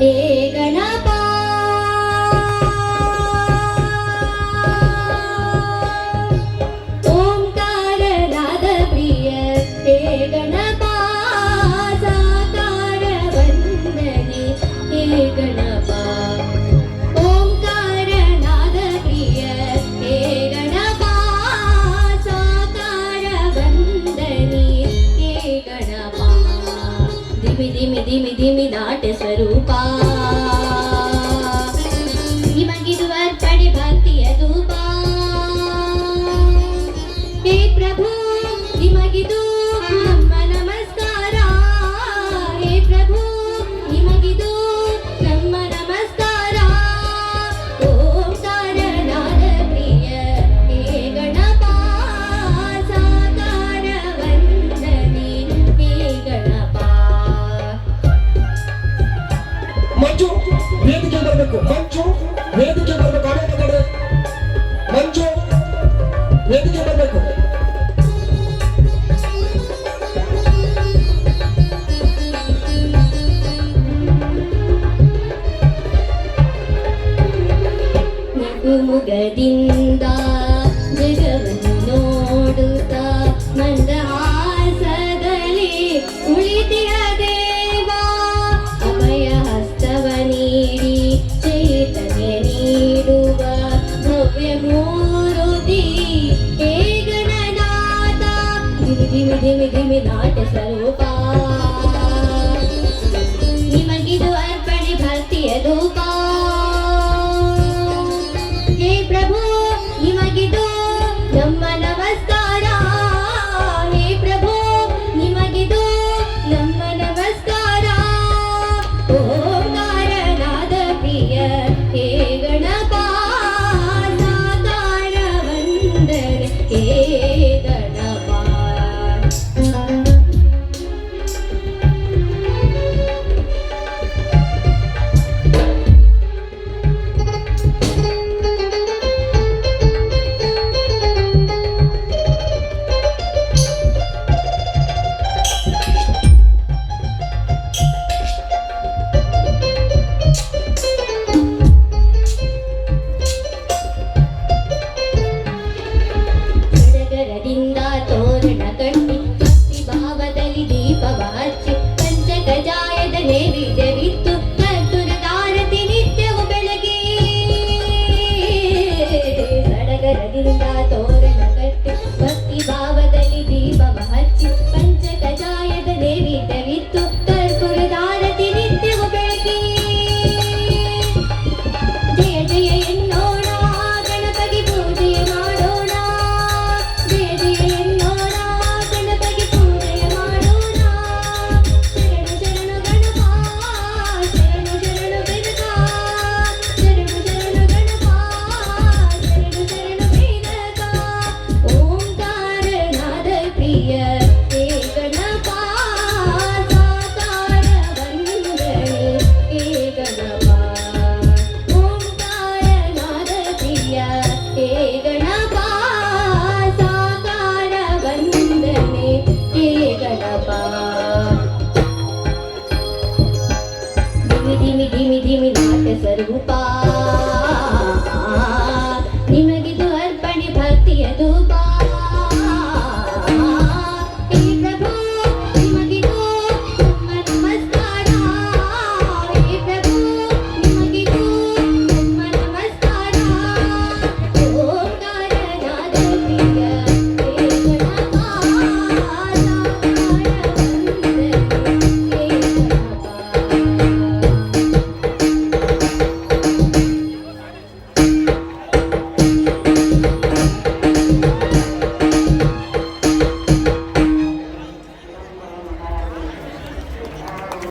ಲೇಖನ ದಿಮಿ ದಿಮಿ ದಾಟೆ ಸ್ವರೂಪ. ನಿಮಗಿದು ಅರ್ಪಣೆ ಭಕ್ತಿಯ ಧೂಪ. ಹೇ ಪ್ರಭು ನಿಮಗಿದು adventure దివి దివి దివి నాట్య స్వరూపా. getting down. सर्वपा